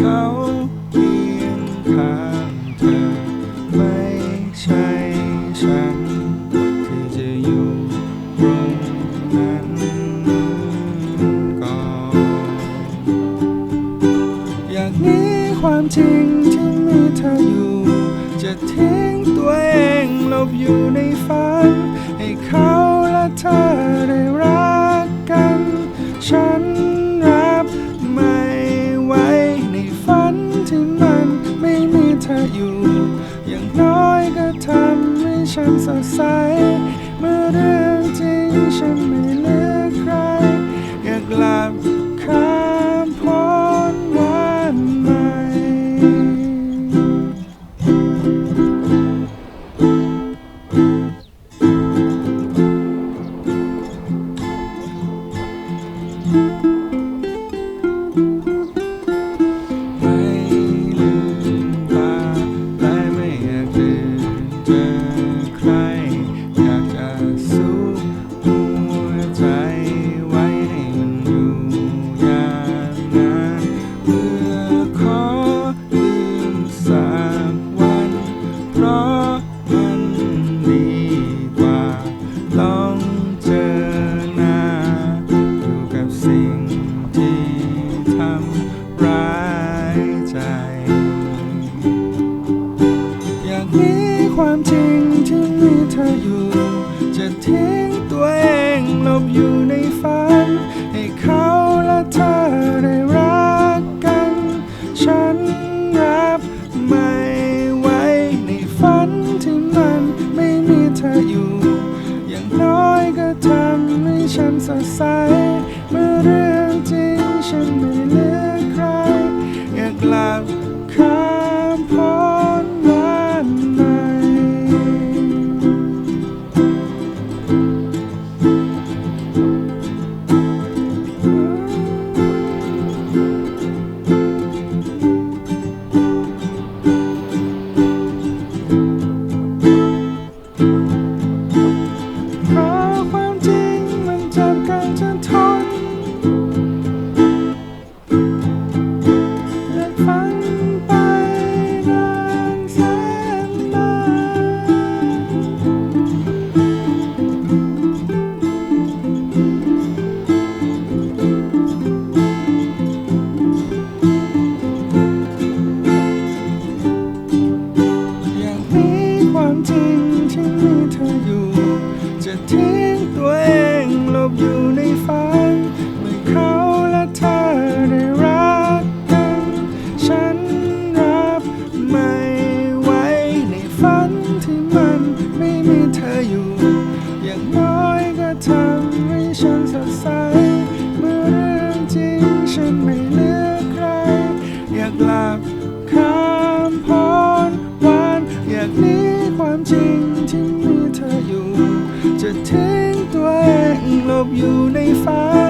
เขาเคียงข้างเธอ ไม่ใช่ฉันที่จะอยู่ตรงนั้นก่อนอยากนีความจริงที่มีเธออยู่ จะทิ้งตัวเองลบอยู่ในฝัน ให้เขาและเธอได้รัก อยก็ทำให้ฉันสดใส เมื่อเรื่องจริงฉันไม่เลือใครอยากกลับ อยู่ จะทิ้งตัวเองหลบอยู่ในฝัน ให้เขาและเธอได้รักกัน ฉันรับไม่ไหวในฝันที่มันไม่มีเธออยู่ อย่างน้อยก็ทำให้ฉันสดใส กลับข้ามพ้นวันอยากหนีความจริงที่มีเธออยู่ จะทิ้งตัวเองหลบอยู่ในฝัน